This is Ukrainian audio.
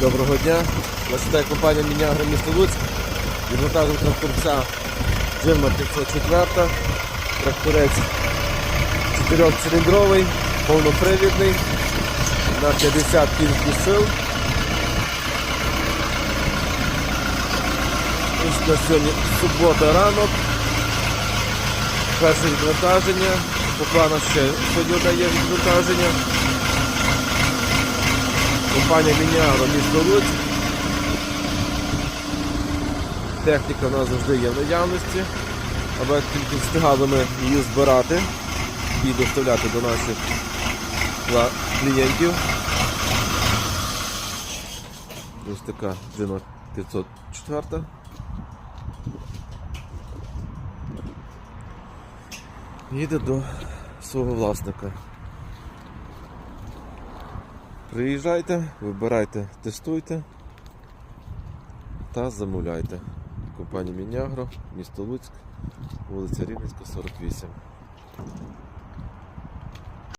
Доброго дня. Нас вітає компанія Мінягра місто Луцьк. Відмотажу тракторця Джима 504. Тракторець 4-циліндровий, повнопривідний на 50 кінських сил. На сьогодні субота ранок. Перше відвантаження. По плану ще сьогодні дає відвантаження. Компанія Міняро місто Луцьк. Техніка у нас завжди є в наявності, аби тільки встигали ми її збирати і доставляти до наших клієнтів. Ось така Джина 504. Їде до свого власника. Приїжджайте, вибирайте, тестуйте та замовляйте. Компанія Мінягро, місто Луцьк, вулиця Рівненська, 48.